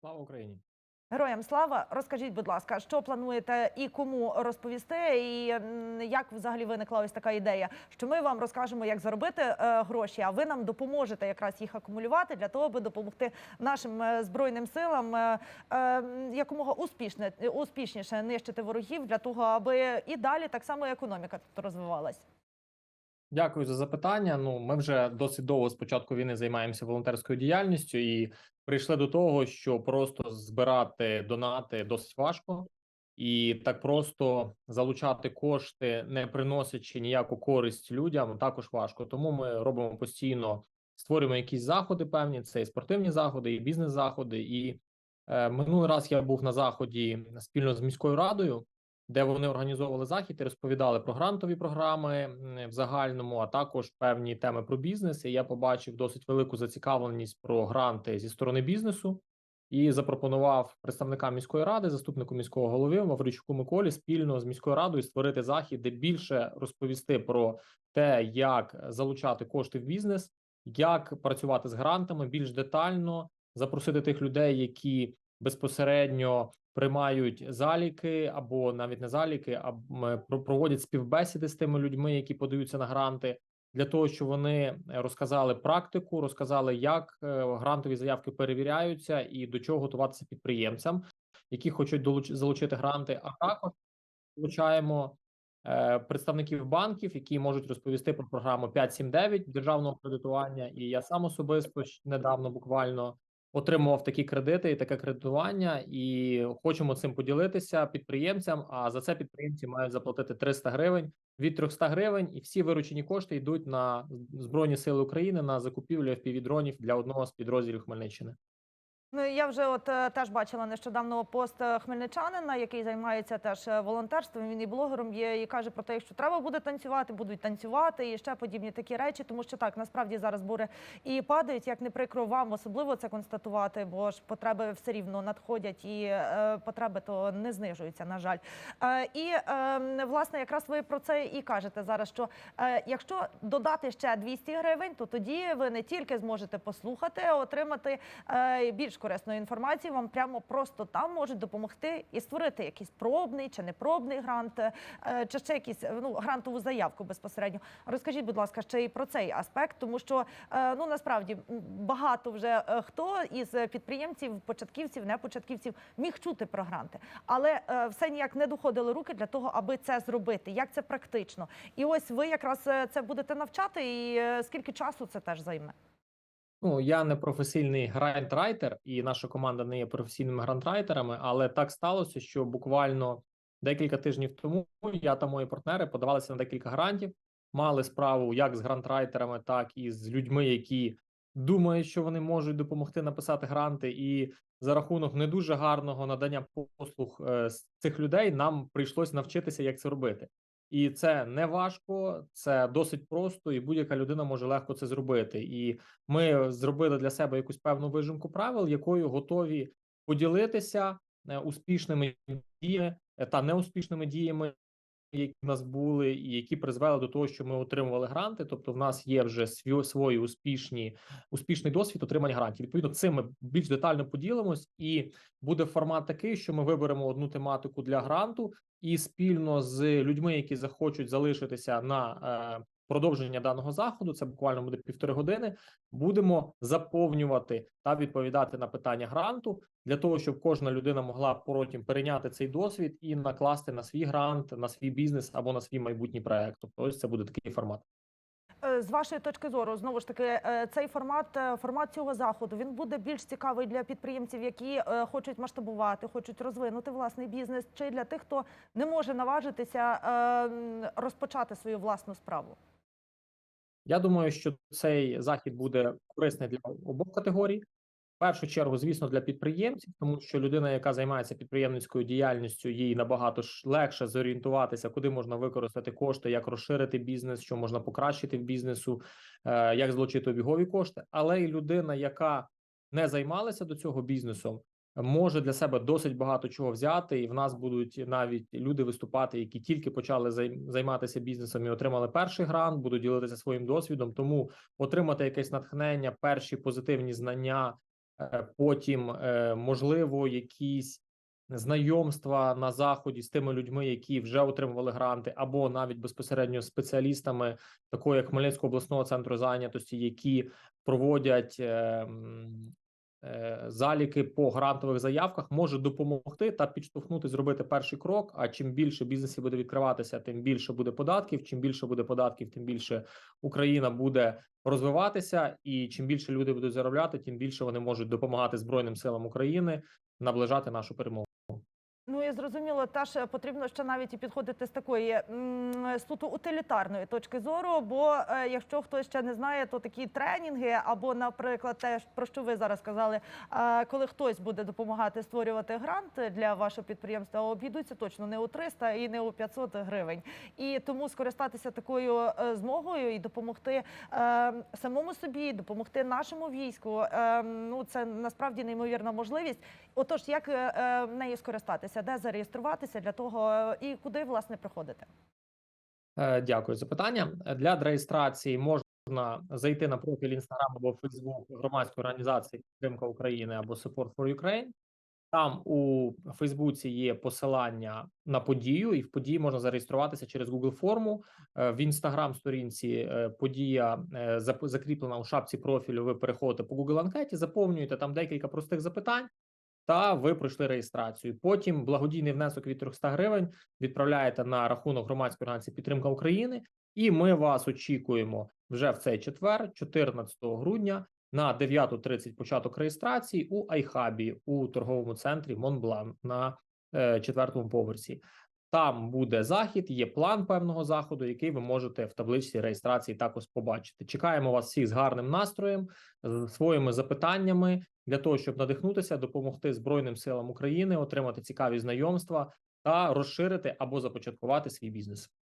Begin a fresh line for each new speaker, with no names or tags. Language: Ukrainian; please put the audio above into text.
Слава Україні!
Героям слава, розкажіть, будь ласка, що плануєте і кому розповісти, і як взагалі виникла ось така ідея, що ми вам розкажемо, як заробити е, гроші, а ви нам допоможете якраз їх акумулювати для того, аби допомогти нашим е, збройним силам е, якомога успішне успішніше нищити ворогів для того, аби і далі так само економіка тут розвивалась.
Дякую за запитання. Ну, ми вже досить довго з початку війни займаємося волонтерською діяльністю і прийшли до того, що просто збирати донати досить важко, і так просто залучати кошти, не приносячи ніяку користь людям, також важко. Тому ми робимо постійно, створюємо якісь заходи. Певні це і спортивні заходи, і бізнес-заходи. І е, минулий раз я був на заході спільно з міською радою де вони організовували захід і розповідали про грантові програми в загальному, а також певні теми про бізнес. І я побачив досить велику зацікавленість про гранти зі сторони бізнесу і запропонував представникам міської ради, заступнику міського голови Мавричуку Миколі спільно з міською радою створити захід, де більше розповісти про те, як залучати кошти в бізнес, як працювати з грантами більш детально, запросити тих людей, які безпосередньо приймають заліки або навіть не заліки, а про- проводять співбесіди з тими людьми, які подаються на гранти, для того, щоб вони розказали практику, розказали, як е, грантові заявки перевіряються і до чого готуватися підприємцям, які хочуть долуч- залучити гранти. А також залучаємо е, представників банків, які можуть розповісти про програму 579 державного кредитування. І я сам особисто недавно буквально отримував такі кредити і таке кредитування, і хочемо цим поділитися підприємцям. А за це підприємці мають заплатити 300 гривень від 300 гривень, і всі виручені кошти йдуть на збройні сили України на закупівлю FPV-дронів для одного з підрозділів Хмельниччини.
Ну я вже от е, теж бачила нещодавно пост е, хмельничанина, який займається теж е, волонтерством. Він і блогером є і каже про те, що треба буде танцювати, будуть танцювати і ще подібні такі речі, тому що так насправді зараз бури і падають. Як не прикро вам особливо це констатувати, бо ж потреби все рівно надходять, і е, потреби то не знижуються. На жаль, е, і е, власне якраз ви про це і кажете зараз. Що е, якщо додати ще 200 гривень, то тоді ви не тільки зможете послухати, а отримати е, більш корисної інформації. Вам прямо просто там можуть допомогти і створити якийсь пробний чи непробний грант, е, чи ще якийсь е, ну грантову заявку безпосередньо. Розкажіть, будь ласка, ще і про цей аспект, тому що е, ну насправді багато вже хто із підприємців, початківців, не початківців міг чути про гранти, але все ніяк не доходили руки для того, аби це зробити. Як це практично? І ось ви якраз це будете навчати, і скільки часу це теж займе?
Ну, я не професійний грантрайтер, і наша команда не є професійними грантрайтерами, але так сталося, що буквально декілька тижнів тому я та мої партнери подавалися на декілька грантів, мали справу як з грантрайтерами, так і з людьми, які думають, що вони можуть допомогти написати гранти. І за рахунок не дуже гарного надання послуг е, з цих людей нам прийшлось навчитися, як це робити. І це не важко, це досить просто, і будь-яка людина може легко це зробити. І ми зробили для себе якусь певну вижимку правил, якою готові поділитися е, успішними діями е, та неуспішними діями, які в нас були, і які призвели до того, що ми отримували гранти. Тобто, в нас є вже свій, свої успішні успішний досвід отримання грантів. Відповідно, цим ми більш детально поділимось, і буде формат такий, що ми виберемо одну тематику для гранту, і спільно з людьми, які захочуть залишитися на е, продовження даного заходу, це буквально буде півтори години. Будемо заповнювати та відповідати на питання гранту для того, щоб кожна людина могла потім перейняти цей досвід і накласти на свій грант, на свій бізнес або на свій майбутній проект. Тобто, ось це буде такий формат.
Е, З вашої точки зору, знову ж таки, е, цей формат, е, формат цього заходу він буде більш цікавий для підприємців, які хочуть масштабувати, хочуть розвинути власний бізнес, чи для тих, хто не може наважитися розпочати свою власну справу.
Я думаю, що цей захід буде корисний для обох категорій. В першу чергу, звісно, для підприємців, тому що людина, яка займається підприємницькою діяльністю, їй набагато легше зорієнтуватися, куди можна використати кошти, як розширити бізнес, що можна покращити в бізнесу, е, як злочити обігові кошти. Але й людина, яка не займалася до цього бізнесом, може для себе досить багато чого взяти, і в нас будуть навіть люди виступати, які тільки почали займ- займатися бізнесом і отримали перший грант, будуть ділитися своїм досвідом. Тому отримати якесь натхнення, перші позитивні знання Е, Потім, е, можливо, якісь знайомства на заході з тими людьми, які вже отримували гранти, або навіть безпосередньо спеціалістами, такого як Хмельницького обласного центру зайнятості, які проводять е, е, заліки по грантових заявках, може допомогти та підштовхнути зробити перший крок. А чим більше бізнесів буде відкриватися, тим більше буде податків. Чим більше буде податків, тим більше Україна буде розвиватися, і чим більше люди будуть заробляти, тим більше вони можуть допомагати Збройним силам України наближати нашу перемогу.
Ну і зрозуміло, теж потрібно ще навіть і підходити з такої суто утилітарної точки зору. Бо е, якщо хтось ще не знає, то такі тренінги, або, наприклад, те, про що ви зараз сказали, е, коли хтось буде допомагати створювати грант для вашого підприємства, обійдуться точно не у 300 і не у 500 гривень. І тому скористатися такою е, змогою і допомогти самому собі, допомогти нашому війську. ну це насправді неймовірна можливість. Отож, як нею скористатися, де зареєструватися для того і куди власне приходити?
Е, Дякую за питання. Для реєстрації можна зайти на профіль Instagram або Facebook громадської організації Підтримка України або Support for Ukraine. Там у Фейсбуці є посилання на подію, і в події можна зареєструватися через Google форму. Е, В інстаграм сторінці е, подія закріплена у шапці профілю. Ви переходите по Google анкеті, заповнюєте там декілька простих запитань, та ви пройшли реєстрацію. Потім благодійний внесок від 300 гривень відправляєте на рахунок громадської організації Підтримка України, і ми вас очікуємо вже в цей четвер, 14 грудня, на 9.30 початок реєстрації у Айхабі у торговому центрі Монблан на е, четвертому поверсі. Там буде захід, є план певного заходу, який ви можете в табличці реєстрації також побачити. Чекаємо вас всіх з гарним настроєм, з своїми запитаннями для того, щоб надихнутися, допомогти Збройним силам України, отримати цікаві знайомства та розширити або започаткувати свій бізнес.